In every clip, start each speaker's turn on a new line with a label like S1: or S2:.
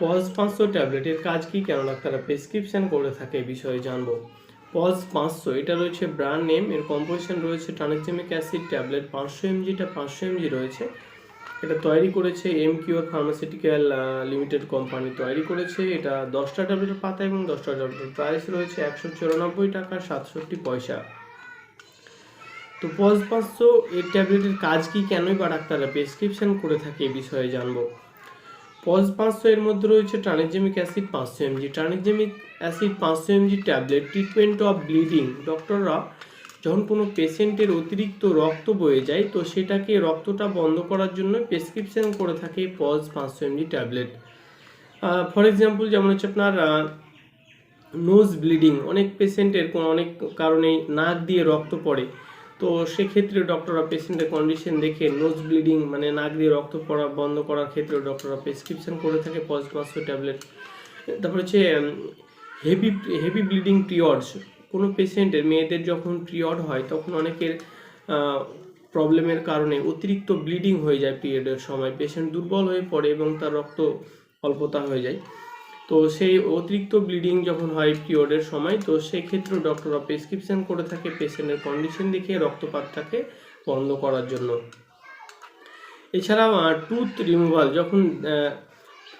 S1: Pause পাঁচশো ট্যাবলেটের কাজ কি? কেন ডাক্তাররা প্রেসক্রিপশন করে থাকে বিষয়ে জানব। পজ পাঁচশো, এটা রয়েছে ব্র্যান্ড নেম, এর কম্পোজিশন রয়েছে ট্রানজিমিক অ্যাসিড ট্যাবলেট, পাঁচশো এমজিটা পাঁচশো এমজি রয়েছে। এটা তৈরি করেছে M Cure pharmaceutical limited company তৈরি করেছে। এটা দশটা ট্যাবলেটের পাতা এবং দশটা ট্যাবলেটের প্রাইস রয়েছে একশো চুরানব্বই টাকা, সাতষট্টি পয়সা। তো পজ পাঁচশো, এর ট্যাবলেটের কাজ কি? কেনই বা ডাক্তাররা প্রেসক্রিপশন করে থাকে এই বিষয়ে জানব। পজ পাঁচশো এর মধ্যে রয়েছে ট্রানিজেমিক অ্যাসিড পাঁচশো এমজি ট্রানিজেমিক অ্যাসিড পাঁচশো MG tablet treatment of bleeding ডক্টররা যখন কোনো পেশেন্টের অতিরিক্ত রক্ত বয়ে যায়, তো সেটাকে রক্তটা বন্ধ করার জন্য প্রেসক্রিপশন করে থাকে পজ পাঁচশো এমজি ট্যাবলেট ফর এক্সাম্পল যেমন হচ্ছে আপনার নোজ ব্লিডিং অনেক পেশেন্টের অনেক কারণেই নাক দিয়ে রক্ত পড়ে। তো সেক্ষেত্রে ডক্টররা পেশেন্টের কন্ডিশন দেখে নোজ ব্লিডিং মানে নাক দিয়ে রক্ত পড়া বন্ধ করার ক্ষেত্রে ডক্টররা প্রেসক্রিপশন করে থাকে পজমাসো ট্যাবলেট তারপর হচ্ছে হেভি হেভি ব্লিডিং পিরিয়ডস কোনো পেশেন্টের মেয়েদের যখন পিরিয়ড হয়, তখন অনেকের প্রবলেমের কারণে অতিরিক্ত ব্লিডিং হয়ে যায় পিরিয়ডের সময়। পেশেন্ট দুর্বল হয়ে পড়ে এবং তার রক্ত অল্পতা হয়ে যায়। তো সেই অতিরিক্ত ব্লিডিং যখন হয় পিরিয়ডের সময়, তো সেই ক্ষেত্রে ডক্টররা প্রেসক্রিপশন করে থাকে পেশেন্টের কন্ডিশন দেখে রক্তপাতটাকে বন্ধ করার জন্য। এছাড়াও টুথ রিমুভাল যখন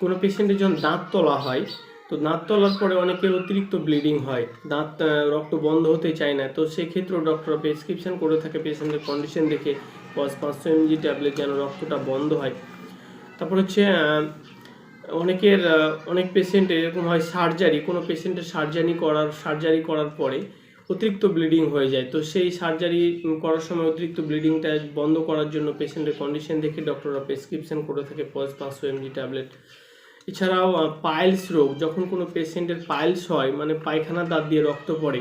S1: কোনো পেশেন্টের যখন দাঁত তোলা হয়, তো দাঁত তোলার পরে অনেকের অতিরিক্ত ব্লিডিং হয়। দাঁত রক্ত বন্ধ হতে চায় না, তো সেক্ষেত্রেও ডক্টর প্রেসক্রিপশন করে থাকে পেশেন্টের কন্ডিশন দেখে। পাঁচ, পাঁচশো এমজি ট্যাবলেট যেন রক্তটা বন্ধ হয়। তারপর হচ্ছে অনেকের অনেক পেশেন্ট এরকম হয় সার্জারি কোনো পেশেন্টের সার্জারি করার সার্জারি করার পরে অতিরিক্ত ব্লিডিং হয়ে যায়। তো সেই সার্জারি করার সময় অতিরিক্ত ব্লিডিংটা বন্ধ করার জন্য পেশেন্টের কন্ডিশন দেখে ডক্টররা প্রেসক্রিপশন করে থাকে পজ পাঁচশো এমজি ট্যাবলেট এছাড়াও পাইলস রোগ, যখন কোনো পেশেন্টের পাইলস হয় মানে পায়খানা দাঁত দিয়ে রক্ত পড়ে,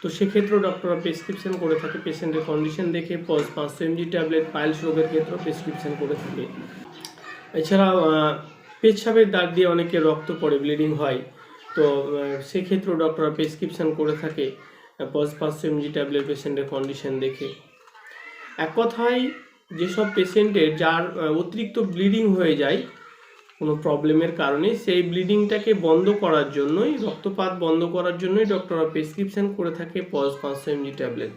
S1: তো সেক্ষেত্রেও ডক্টররা প্রেসক্রিপশন করে থাকে পেশেন্টের কন্ডিশন দেখে পজ পাঁচশো এমজি ট্যাবলেট পাইলস রোগের ক্ষেত্রেও প্রেসক্রিপশন করে থাকে। এছাড়াও পেচ্ছাপের দাঁত দিয়ে অনেকে রক্ত পড়ে ব্লিডিং হয়। তো সেক্ষেত্রেও ডক্টররা প্রেসক্রিপশন করে থাকে পজ পাঁচশো এমজি ট্যাবলেট পেশেন্টের কন্ডিশন দেখে। এক কথায়, যেসব পেশেন্টের যার অতিরিক্ত ব্লিডিং হয়ে যায়, কোনো প্রবলেমের কারণে, সেই ব্লিডিংটাকে বন্ধ করার জন্যই, রক্তপাত বন্ধ করার জন্যই ডক্টররা প্রেসক্রিপশন করে থাকে পজ পাঁচশো এমজি ট্যাবলেট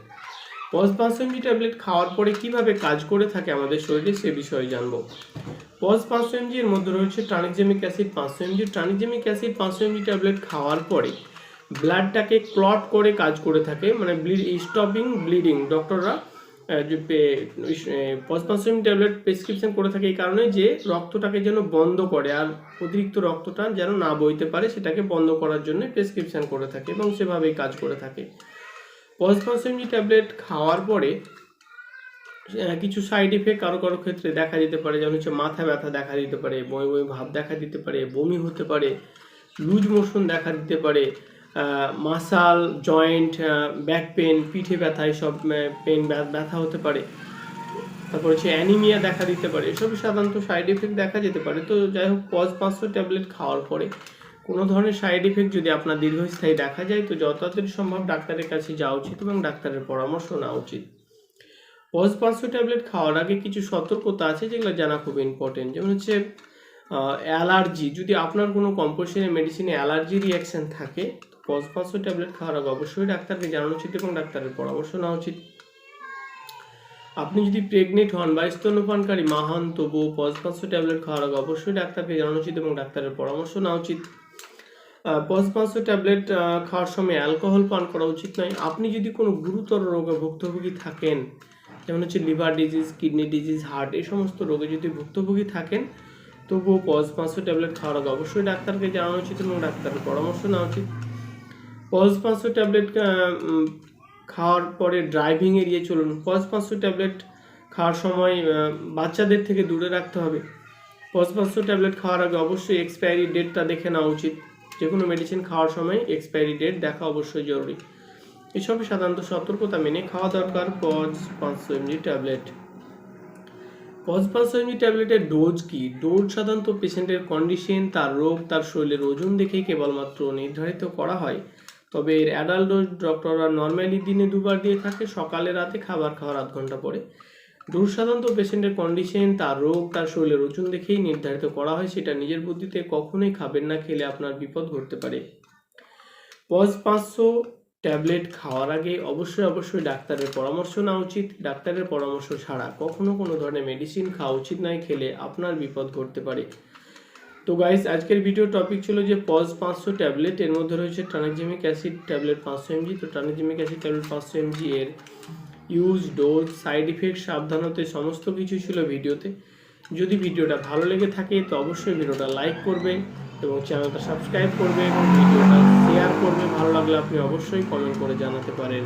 S1: পজ পাঁচশো এমজি ট্যাবলেট খাওয়ার পরে কীভাবে কাজ করে থাকে আমাদের শরীরে, সে বিষয়ে জানব। পজ পাঁচশো এমজি এর মধ্যে রয়েছে ট্রানিজেমিক অ্যাসিড পাঁচশো এমজি ট্রানিজেমিক অ্যাসিড পাঁচশো এমজি ট্যাবলেট খাওয়ার পরে ব্লাডটাকে ক্লট করে কাজ করে থাকে মানে ব্লিড স্টপিং ব্লিডিং ডক্টররা যে পসপাসিম ট্যাবলেট প্রেসক্রিপশন করে থাকে এই কারণে যে রক্তটাকে যেন বন্ধ করে আর অতিরিক্ত রক্তটা যেন না বইতে পারে, সেটাকে বন্ধ করার জন্য প্রেসক্রিপশন করে থাকে এবং সেভাবেই কাজ করে থাকে। পসপাসিমি ট্যাবলেট খাওয়ার পরে কিছু সাইড ইফেক্ট কারও কারও ক্ষেত্রে দেখা দিতে পারে, যেমন হচ্ছে মাথা ব্যথা দেখা দিতে পারে, বমি বমি ভাব দেখা দিতে পারে, বমি হতে পারে, লুজ মোশন দেখা দিতে পারে মাসাল জয়েন্ট ব্যাক পেন পিঠে ব্যথা, এসব পেন ব্যথা হতে পারে। তারপর হচ্ছে অ্যানিমিয়া দেখা দিতে পারে, এসব সাধারণত সাইড এফেক্ট দেখা যেতে পারে। তো যাই হোক, পজ পাঁচশো ট্যাবলেট খাওয়ার পরে কোনো ধরনের সাইড এফেক্ট যদি আপনার দীর্ঘস্থায়ী দেখা যায়, তো যত সম্ভব ডাক্তারের কাছে যাওয়া উচিত এবং ডাক্তারের পরামর্শ নেওয়া উচিত। পজ পাঁচশো ট্যাবলেট খাওয়ার আগে কিছু সতর্কতা আছে যেগুলো জানা খুব ইম্পর্টেন্ট যেমন হচ্ছে অ্যালার্জি। যদি আপনার কোনো কম্পোজিশনের মেডিসিনে অ্যালার্জি রিয়াকশন থাকে পজ পাঁচশো ট্যাবলেট খাওয়ার আগে অবশ্যই ডাক্তারকে জানানো উচিত এবং ডাক্তারের পরামর্শ নেওয়া উচিত। আপনি যদি প্রেগনেন্ট হন বা স্তন্যপানকারী মা হন, তবুও পজ পাঁচশো ট্যাবলেট খাওয়ার আগে অবশ্যই ডাক্তারকে জানানো উচিত এবং ডাক্তারের পরামর্শ নেওয়া উচিত। পজ পাঁচশো ট্যাবলেট খাওয়ার সময় অ্যালকোহল পান করা উচিত নয়। আপনি যদি কোনো গুরুতর রোগে ভুক্তভোগী থাকেন যেমন হচ্ছে liver disease kidney disease heart এই সমস্ত রোগে যদি ভুক্তভোগী থাকেন, তবুও পজ পাঁচশো ট্যাবলেট খাওয়ার আগে অবশ্যই ডাক্তারকে জানানো উচিত এবং ডাক্তারের পরামর্শ নেওয়া উচিত। পজ পাঁচশো ট্যাবলেট খাওয়ার পরে ড্রাইভিং এড়িয়ে চলুন। পজ পাঁচশো ট্যাবলেট খাওয়ার সময় বাচ্চাদের থেকে দূরে রাখতে হবে। পজ পাঁচশো ট্যাবলেট খাওয়ার আগে অবশ্যই এক্সপায়ারি ডেটটা দেখে নেওয়া উচিত। যে কোনো মেডিসিন খাওয়ার সময় এক্সপায়ারি ডেট দেখা অবশ্যই জরুরি। এসব সাধারণত সতর্কতা মেনে খাওয়া দরকার, পজ পাঁচশো এমজি ট্যাবলেট। পজ পাঁচশো এমজি ট্যাবলেটের ডোজ কি? ডোজ সাধারণত পেশেন্টের কন্ডিশন, তার রোগ, তার শরীরের ওজন দেখেই কেবলমাত্র নির্ধারিত করা হয়। তবে এর অ্যাডাল্ট ডোজ ডক্টররা নর্মালি দিনে দুবার দিয়ে থাকে, সকালে রাতে খাবার খাওয়ার আধ ঘণ্টা পরে। ডোজ সাধারণত পেশেন্টের কন্ডিশন, তার রোগ, তার শরীরের ওজন দেখেই নির্ধারিত করা হয়, সেটা নিজের বুদ্ধিতে কখনোই খাবেন না, খেলে আপনার বিপদ ঘটতে পারে। পজ পাঁচশো ট্যাবলেট খাওয়ার আগে অবশ্যই অবশ্যই ডাক্তারের পরামর্শ নেওয়া উচিত। ডাক্তারের পরামর্শ ছাড়া কখনো কোনো ধরনের মেডিসিন খাওয়া উচিত নয়, খেলে আপনার বিপদ ঘটতে পারে। তো গাইস আজকের ভিডিও টপিক ছিল যে পজ পাঁচশো ট্যাবলেট এর মধ্যে রয়েছে ট্রানজিমিক অ্যাসিড ট্যাবলেট পাঁচশো এমজি তো ট্রানজিমিক অ্যাসিড ট্যাবলেট পাঁচশো এমজি এর ইউজ ডোজ সাইড ইফেক্ট সাবধানতা সমস্ত কিছু ছিল ভিডিওতে যদি ভিডিওটা ভালো লেগে থাকে, তো অবশ্যই ভিডিওটা লাইক করবে। এবং চ্যানেলটা সাবস্ক্রাইব করবে এবং ভিডিওটা শেয়ার করবে। ভালো লাগলে আপনি অবশ্যই কমেন্ট করে জানাতে পারেন।